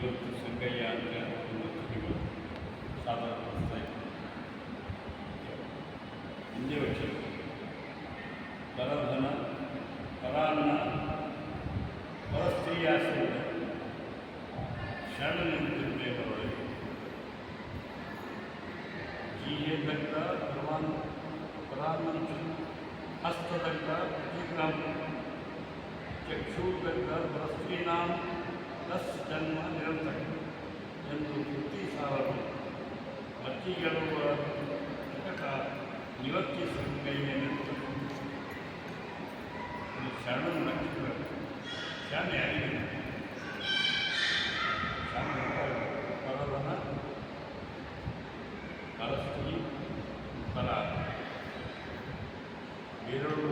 ಇವತ್ತು ಸಂಗಯ್ಯ ಅಂತ ಒಂದು ಕವಿಗಳು ಸಾಧಾರಣ ಪಡಿಸ್ತಾ ಇದ್ದಾರೆ ಹಿಂದೆ ವಿಷಯ ಪರಧನ ಪರಾನ್ನ ಪರಸ್ತ್ರೀಯಾಶ್ರಯ ಶರಣನಿರುತ್ತೇವರೊಳಗೆ ಜೀಯದಗ್ಗ ಪರಮಾನ್ ಪರಾನ್ನ ಹಸ್ತದಗ್ಗ ಪ್ರತಿಗ್ರಾಮ ಚಕ್ಷುರ್ಗಡ್ಡ ಪರಸ್ತ್ರೀನಾಂ ತಸ್ ಜನ್ಮ ನಿರಂತರ ಎಂದು ವೃತ್ತಿ ಸಾರಲು ಮತ್ತಿಗೆಳುವ ಪ್ರಕಟ ನಿವೃತ್ತಿ ನಿಂತು ಶರಣ ಯಾರಿಗೆ ಶಾನೆ ಆಗಿದೆ. ಶಾನೆ ಪರವನ ಪರಸ್ತ್ರೀ ಪರ. ಬೇರೆಯವರು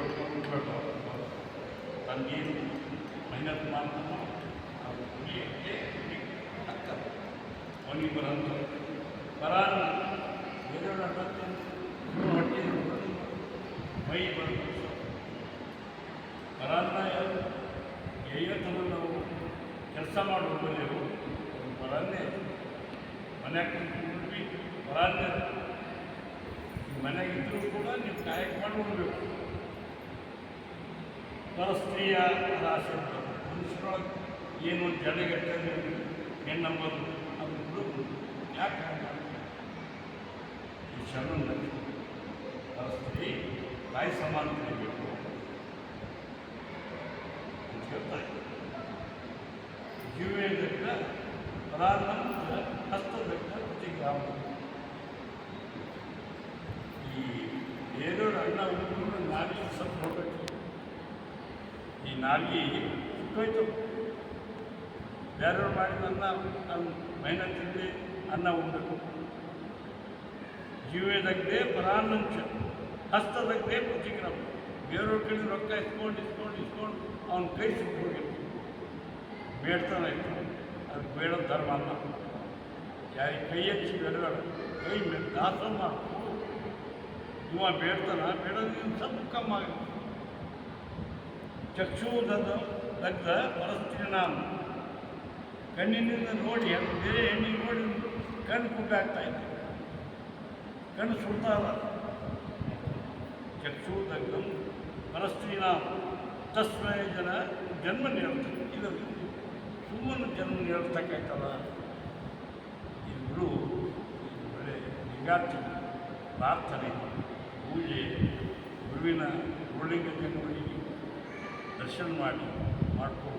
ತಂಗೀರು ಮೆಹನತ್ ಮಾಡ್ತಾನೋ ಆಗ್ತದೆ ಅವನಿಗೆ ಬರಂತ ಪರಾನ್ನ ಬೇರೆಯವ್ರ ಅಡ್ಡಕ್ಕೆ ಹೊಟ್ಟೆ ಮೈ ಬರುತ್ತೆ ಯಾರು ಐವತ್ತನ್ನು ನಾವು ಕೆಲಸ ಮಾಡುವುದಲ್ಲೇವು ಪರಾನ್ನೇ ಮನ್ಯಾಗ ಕುಂತ್ಕೊಂಡ್ವಿ ಪರಾನ್ನೇ ಇದ್ದರೂ ಕೂಡ ನೀವು ಕಾಯಕ ಮಾಡ್ಕೊಳ್ಬೇಕು ಪರಸ್ತ್ರೀಯ ಆಸೆ ಮನುಷ್ಯರೊಳಗೆ ಏನು ಜಡಗಟ್ಟೆ ಹೆಣ್ಣಂಬದು ಅದು ಹುಡುಗರು. ಯಾಕೆ ಈ ಶರಣ ಸ್ತ್ರೀ ತಾಯಿ ಸಮಾನ ತಿಳಿಬೇಕು ಅಂತ ಹೇಳ್ತಾರೆ ಜೀವೇದಕ್ಕ ಪರಾನಂದ ಹಸ್ತದಕ್ಕ ಪ್ರತಿಗ್ರಾಮ ಈ ಬೇರೆಯವ್ರ ಅಣ್ಣ ನಾಲಿಗೆ ಸ್ವಲ್ಪ ಹೋಗಬೇಕು. ಈ ನಾಲಿಗೆ ಸುಟ್ಟೋಯ್ತು ಬೇರೆಯವ್ರು ಮಾಡಿದ ಅನ್ನ ನಾನು ಮೈನ ತಿಂದು ಅನ್ನ ಉಣ್ಬೇಕು ಜೀವದಗ್ದೆ ಪರಾನಂಶ ಹಸ್ತದಗ್ದೆ ಪ್ರತಿಗ್ರಾಮ ಬೇರೆಯವ್ರ ಕಡೆ ರೊಕ್ಕ ಇಸ್ಕೊಂಡು ಇಸ್ಕೊಂಡು ಇಸ್ಕೊಂಡು ಅವನ ಕೈ ಸುಟ್ಟೋಗಿರ್ತೀವಿ ಬೇಡ್ತಾನೆ ಇತ್ತು ಅದು ಬೇಡ ಧರ್ಮ ಅಲ್ಲ ಯಾರಿಗೆ ಕೈ ಹಚ್ಚಿ ಬೇಡಬೇಡ ಕೈ ಮೇಲೆ ದಾಸ ಮಾಡು ಇವ ಬೇಡ್ತಾನ ಬೇಡೋದ್ರಿಂದ ಸ್ವಲ್ಪ ಕಮ್ಮಿ ಆಗುತ್ತೆ ಚಕ್ಷುವುದನ್ನು ದಗ್ಧ ಪರಸ್ತ್ರೀ ನಾನು ಕಣ್ಣಿನಿಂದ ನೋಡಿ ಅದು ಬೇರೆ ಹೆಣ್ಣಿಗೆ ನೋಡಿ ಕಣ್ಣು ಕುಟ್ಟಾಗ್ತಾ ಇದೆ. ಕಣ್ಣು ಸುಡ್ತಾವ ಚಕ್ಷುವುದಗ್ಧಂ ಪರಸ್ತ್ರೀ ಪರಸ್ತ್ರೀನ. ತಸ್ಮೈ ಜನ ಜನ್ಮ ನೀಡ್ತಾರೆ. ಇದು ಸುಮ್ಮನೆ ಜನ್ಮ ನೀಡ್ತಕ್ಕೈತಲ್ಲ ಇವರು ಒಳ್ಳೆ ಪ್ರಾರ್ಥನೆ, ಪೂಜೆ, ಗುರುವಿನ ಗುರುಲಿಂಗಕ್ಕೆ ನೋಡಿ, ದರ್ಶನ ಮಾಡಿ, ಮಾಡ್ಕೊಂಡು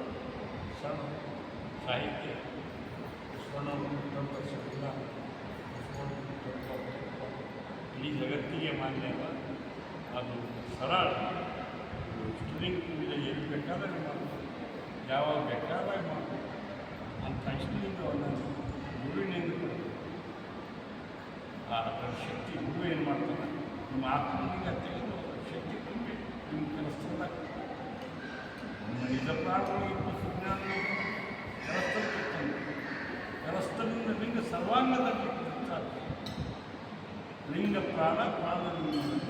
ಈ ಈ ಸರಳ ಸರಳ ಸಾಹಿತ್ಯ ಸ್ವರ್ಣವಂತ ಶಬ್ದ ಇಡೀ ಜಗತ್ತಿಗೆ ಮಾನ್ಯವ ಅದು ಸರಳ ಸ್ಟುಡಿಂಗ್ ಪೂಜೆ ಎಲ್ಲಿ ಬೇಕಾದಾಗ ಮಾಡ್ಬೋದು ಯಾವಾಗ ಬೇಕಾದಾಗ ಮಾಡ್ಬೋದು ಅಂಥ ಇಷ್ಟಲಿಂಗವನ್ನು ಗುರುವಿನಿಂದ ಕೊಡ್ಬೇಕು ಆ ಅದರ ಶಕ್ತಿ ಗುರು ಏನು ಮಾಡ್ತಾನೆ ನಿಮ್ಮ ಆತ್ಮನಿಗೆ ತೆಗೆದು ಅದರ ಶಕ್ತಿ ತುಂಬಿ ನಿಮ್ಮ ಕೆಲಸದ ನಿಮ್ಮ ನಿಜ ಪ್ರಾಣಗಳಿಗೆ ಸರ್ವಾಂಗದಲ್ಲಿ ಸಾಧ್ಯ ಲಿಂಗ ಪ್ರಾಣ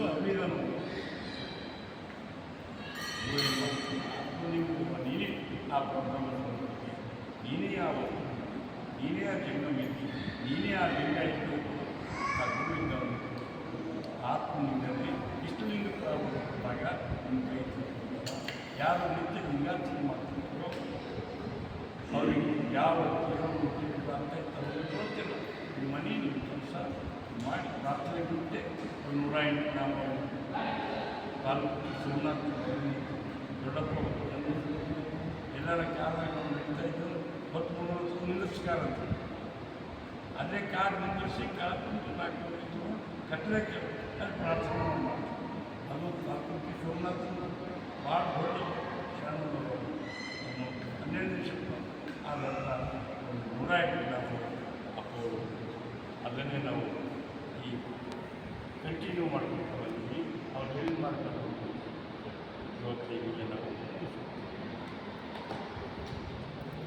ಅಭಿಗಮ ಆತ್ಮಲಿಂಗ ನೀನೇ ಆ ಪ್ರಬ್ರಹ್ಮ ನೀನೇ ಆ ವಸ್ತು. ನೀನೇ ಆ ಜನ್ಮವಿದ್ದಿ ನೀನೇ ಆ ಲಿಂಗ ಇಟ್ಟು ಆ ಗುರುವಿಂದ ಆತ್ಮಲಿಂಗದಲ್ಲಿ ಇಷ್ಟಲಿಂಗ ಪ್ರಾರಂಭವಾದಾಗ ನಿಮ್ಮ ಕೈ. ಯಾರು ನಿತ್ಯ ಲಿಂಗಾರ್ಚನೆ ಮಾಡ್ತಿರ್ತಾರೋ ಅವರಿಗೆ ಯಾವ ಹುಟ್ಟಿಲ್ಲ ಅಂತ ಅವ್ರಿಗೆ ಗೊತ್ತಿಲ್ಲ. ಮನೆ ನಿಮ್ಮ ಕೆಲಸ ಮಾಡಿ ಪ್ರಾರ್ಥನೆ ಬಿಟ್ಟೆ ನೂರ ಎಂಟು ನಾವು ತಾಲೂಕು ಸೋಮನಾಥ್ ದೊಡ್ಡಪ್ಪ ಎಲ್ಲರ ಕಾರ್ಯಗಳು ನಡೀತಾ ಇದ್ದರು. ಹೊತ್ತು ಮೂವತ್ತು ನಿಲ್ಲಿಸ್ಕಾರ ಅಂತ. ಅದೇ ಕಾರ್ ನಿಲ್ಲಿಸಿ ಕಾರ್ ಕುಂತು ನಾಲ್ಕು ಕಟ್ಟಡಕ್ಕೆ ಪ್ರಾರ್ಥನೆ ಮಾಡಿ ಅದು ತಾಲೂಕು ಸೋಮನಾಥ್ ಕಂಟಿನ್ಯೂ ಮಾಡ್ಕೊಂಡು ಬಂದ್ವಿ ಅವ್ರು ಮಾಡ್ತಾರೆ ಮಾರ್ಗ ಇವತ್ತಿಗೆ ನಾವು